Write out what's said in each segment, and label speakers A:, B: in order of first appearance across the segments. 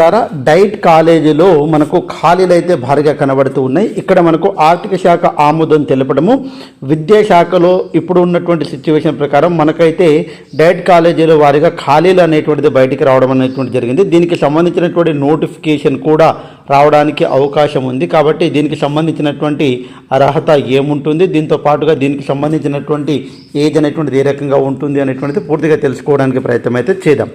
A: లారా diet కాలేజీలో మనకు ఖాళీలు అయితే భారీగా కనబడుతూ ఉన్నాయి. ఇక్కడ మనకు ఆర్థిక శాఖ ఆమోదం తెలపడము. విద్యాశాఖలో ఇప్పుడు ఉన్నటువంటి సిచ్యువేషన్ ప్రకారం మనకైతే డైట్ కాలేజీలో వారిగా ఖాళీలు అనేటువంటిది బయటికి రావడం అనేటువంటి జరిగింది. దీనికి సంబంధించినటువంటి నోటిఫికేషన్ కూడా రావడానికి అవకాశం ఉంది. కాబట్టి దీనికి సంబంధించినటువంటి అర్హత ఏముంటుంది? దీంతో పాటుగా దీనికి సంబంధించినటువంటి ఏజ్ అనేటువంటిది ఏ రకంగా ఉంటుంది అనేటువంటిది పూర్తిగా తెలుసుకోవడానికి ప్రయత్నం అయితే చేద్దాం.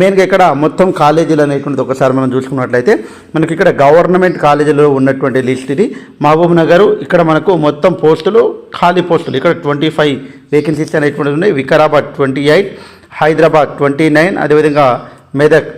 A: మెయిన్గా ఇక్కడ మొత్తం కాలేజీలు అనేటువంటిది ఒకసారి మనం చూసుకున్నట్లయితే మనకి ఇక్కడ గవర్నమెంట్ కాలేజీలో ఉన్నటువంటి లిస్ట్ ఇది. మహబూబ్ నగర్ ఇక్కడ మనకు మొత్తం పోస్టులు ఖాళీ పోస్టులు ఇక్కడ ట్వంటీ ఫైవ్ వేకెన్సీస్ అనేటువంటివి ఉన్నాయి. Vikarabad twenty eight Hyderabad twenty nine అదేవిధంగా Medak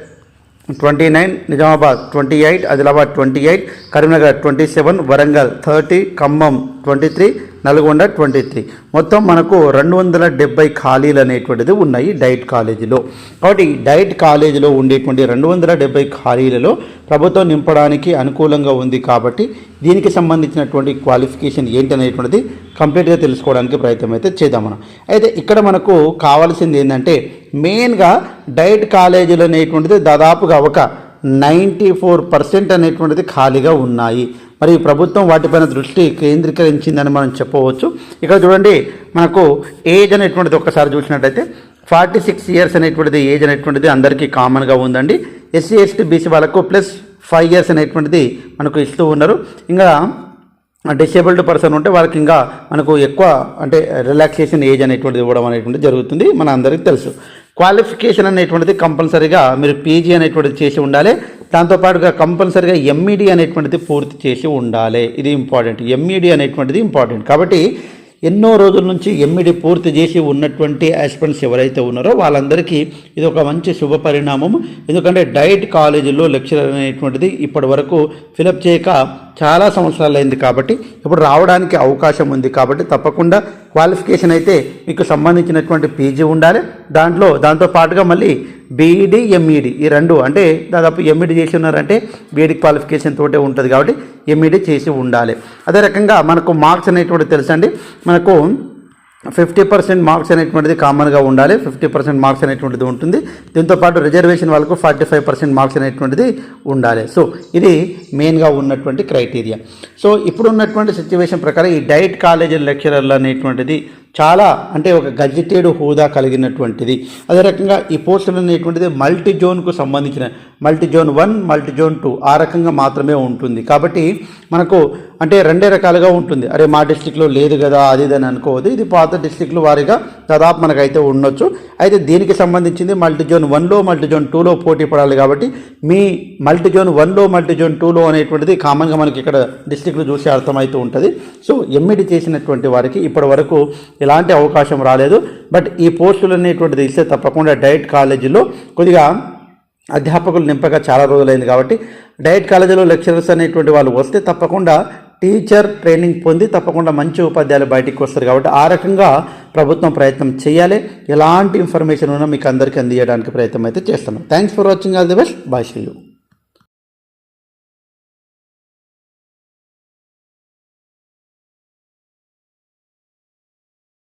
A: twenty nine Nizamabad twenty eight Adilabad twenty eight Karimnagar twenty seven Warangal thirty Khammam twenty three Nalgonda twenty three. మొత్తం మనకు రెండు వందల డెబ్బై ఖాళీలు అనేటువంటిది ఉన్నాయి డైట్ కాలేజీలో. కాబట్టి డైట్ కాలేజీలో ఉండేటువంటి రెండు వందల డెబ్బై ఖాళీలలో ప్రభుత్వం నింపడానికి అనుకూలంగా ఉంది కాబట్టి దీనికి సంబంధించినటువంటి క్వాలిఫికేషన్ ఏంటనేటువంటిది కంప్లీట్గా తెలుసుకోవడానికి ప్రయత్నం అయితే చేద్దాం మనం. అయితే ఇక్కడ మనకు కావాల్సింది ఏంటంటే మెయిన్గా డైట్ కాలేజీలు అనేటువంటిది దాదాపుగా ఒక నైంటీ ఫోర్ పర్సెంట్ అనేటువంటిది ఖాళీగా ఉన్నాయి. మరి ప్రభుత్వం వాటిపైన దృష్టి కేంద్రీకరించిందని మనం చెప్పవచ్చు. ఇక్కడ చూడండి మనకు ఏజ్ అనేటువంటిది ఒక్కసారి చూసినట్టయితే ఫార్టీ సిక్స్ ఇయర్స్ అనేటువంటిది ఏజ్ అనేటువంటిది అందరికీ కామన్గా ఉందండి. ఎస్సీ ఎస్టీ బీసీ వాళ్ళకు ప్లస్ ఫైవ్ ఇయర్స్ అనేటువంటిది మనకు ఇస్తూ ఉన్నారు. ఇంకా డిసేబుల్డ్ పర్సన్ ఉంటే వాళ్ళకి ఇంకా మనకు ఎక్కువ అంటే రిలాక్సేషన్ ఏజ్ అనేటువంటిది ఇవ్వడం అనేటువంటిది జరుగుతుంది. మన అందరికీ తెలుసు. క్వాలిఫికేషన్ అనేటువంటిది కంపల్సరీగా మీరు పీజీ అనేటువంటిది చేసి ఉండాలి. దాంతోపాటుగా కంపల్సరీగా ఎంఈడి అనేటువంటిది పూర్తి చేసి ఉండాలి. ఇది ఇంపార్టెంట్ ఎంఈడి అనేటువంటిది ఇంపార్టెంట్ కాబట్టి ఎన్నో రోజుల నుంచి ఎంఈడి పూర్తి చేసి ఉన్నటువంటి ఆస్పిరెంట్స్ ఎవరైతే ఉన్నారో వాళ్ళందరికీ ఇది ఒక మంచి శుభ పరిణామం. ఎందుకంటే డైట్ కాలేజీలో లెక్చరర్ అనేటువంటిది ఇప్పటి వరకు ఫిలప్ చేయక చాలా సంవత్సరాలు అయింది కాబట్టి ఇప్పుడు రావడానికి అవకాశం ఉంది కాబట్టి తప్పకుండా క్వాలిఫికేషన్ అయితే మీకు సంబంధించినటువంటి పీజీ ఉండాలి. దాంట్లో దాంతో పాటుగా మళ్ళీ బీఈడి ఎంఈడి ఈ రెండు అంటే దాదాపు ఎంఈడి చేసి ఉన్నారంటే బీఈడి క్వాలిఫికేషన్ తోటే ఉంటుంది కాబట్టి ఎంఈడి చేసి ఉండాలి. అదే రకంగా మనకు మార్క్స్ అనేటువంటి తెలుసండి? మనకు ఫిఫ్టీ పర్సెంట్ మార్క్స్ అనేటువంటిది కామన్గా ఉండాలి ఫిఫ్టీ పర్సెంట్ మార్క్స్ అనేటువంటిది ఉంటుంది. దీంతోపాటు రిజర్వేషన్ వాళ్ళకు ఫార్టీ ఫైవ్ పర్సెంట్ మార్క్స్ అనేటువంటిది ఉండాలి. సో ఇది మెయిన్గా ఉన్నటువంటి క్రైటీరియా. సో ఇప్పుడు ఉన్నటువంటి సిచ్యువేషన్ ప్రకారం ఈ డైట్ కాలేజీ లెక్చరర్లు అనేటువంటిది చాలా అంటే ఒక గజిటెడ్ హోదా కలిగినటువంటిది. అదే రకంగా ఈ పోస్టులు అనేటువంటిది మల్టీ జోన్కు సంబంధించిన multi zone one multi zone two ఆ రకంగా మాత్రమే ఉంటుంది. కాబట్టి మనకు అంటే రెండే రకాలుగా ఉంటుంది. అరే మా డిస్టిక్లో లేదు కదా అది ఇది అని అనుకోవద్దు. ఇది పాత డిస్టిక్లు వారిగా దాదాపు మనకైతే ఉండొచ్చు. అయితే దీనికి సంబంధించింది మల్టీ జోన్ వన్లో మల్టీ జోన్ టూలో పోటీ పడాలి కాబట్టి మీ మల్టీ జోన్ వన్లో మల్టీ జోన్ టూలో అనేటువంటిది కామన్గా మనకి ఇక్కడ డిస్టిక్లు చూసి అర్థమవుతూ ఉంటుంది. సో ఎంఈడి చేసినటువంటి వారికి ఇప్పటి వరకు ఎలాంటి అవకాశం రాలేదు. బట్ ఈ పోస్టులు అనేటువంటిది ఇస్తే తప్పకుండా డైట్ కాలేజీలో కొద్దిగా అధ్యాపకులు నింపక చాలా రోజులైంది కాబట్టి డైట్ కాలేజీలో లెక్చరర్స్ అనేటువంటి వాళ్ళు వస్తే తప్పకుండా టీచర్ ట్రైనింగ్ పొంది తప్పకుండా మంచి ఉపాధ్యాయులు బయటికి వస్తారు కాబట్టి ఆ రకంగా ప్రభుత్వం ప్రయత్నం చేయాలి. ఎలాంటి ఇన్ఫర్మేషన్ ఉన్నా మీకు అందరికీ అందించడానికి ప్రయత్నం అయితే చేస్తున్నాం. Thanks for watching all the best bye you